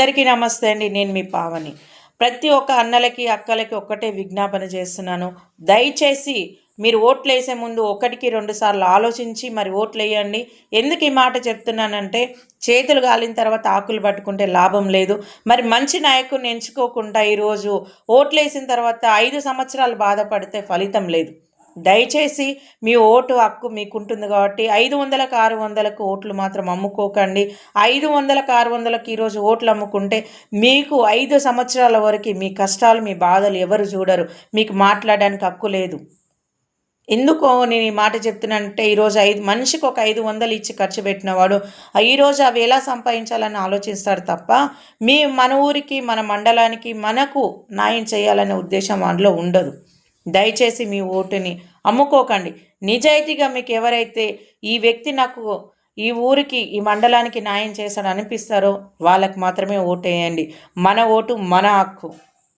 అందరికీ నమస్తే అండి. నేను మీ పావని. ప్రతి ఒక్క అన్నలకి అక్కలకి ఒక్కటే విజ్ఞాపన చేస్తున్నాను. దయచేసి మీరు ఓట్లు వేసే ముందు ఒకటికి రెండు సార్లు ఆలోచించి మరి ఓట్లు వేయండి ఎందుకు ఈ మాట చెప్తున్నానంటే చేతులు గాలిన తర్వాత ఆకులు పట్టుకుంటే లాభం లేదు. మరి మంచి నాయకుడిని ఎంచుకోకుండా ఈరోజు ఓట్లు వేసిన తర్వాత ఐదు సంవత్సరాలు బాధపడితే ఫలితం లేదు. దయచేసి మీ ఓటు హక్కు మీకుంటుంది కాబట్టి ఐదు వందలకు ఆరు వందలకు ఓట్లు మాత్రం అమ్ముకోకండి. ఐదు వందలకు ఆరు వందలకు ఈరోజు ఓట్లు అమ్ముకుంటే మీకు ఐదు సంవత్సరాల వరకు మీ కష్టాలు మీ బాధలు ఎవరు చూడరు. మీకు మాట్లాడడానికి హక్కు లేదు. ఎందుకో నేను ఈ మాట చెప్తున్నానంటే ఈరోజు ఐదు మనిషికి ఒక ఐదు వందలు ఇచ్చి ఖర్చు పెట్టినవాడు ఈరోజు అవి ఎలా సంపాదించాలని ఆలోచిస్తాడు తప్ప మీ మన ఊరికి మన మండలానికి మనకు న్యాయం చేయాలనే ఉద్దేశం అందులో ఉండదు. దయచేసి మీ ఓటుని అమ్ముకోకండి. నిజాయితీగా మీకు ఎవరైతే ఈ వ్యక్తి నాకు ఈ ఊరికి ఈ మండలానికి న్యాయం చేశాడు అనిపిస్తారో వాళ్ళకు మాత్రమే ఓటు వేయండి మన ఓటు మన హక్కు.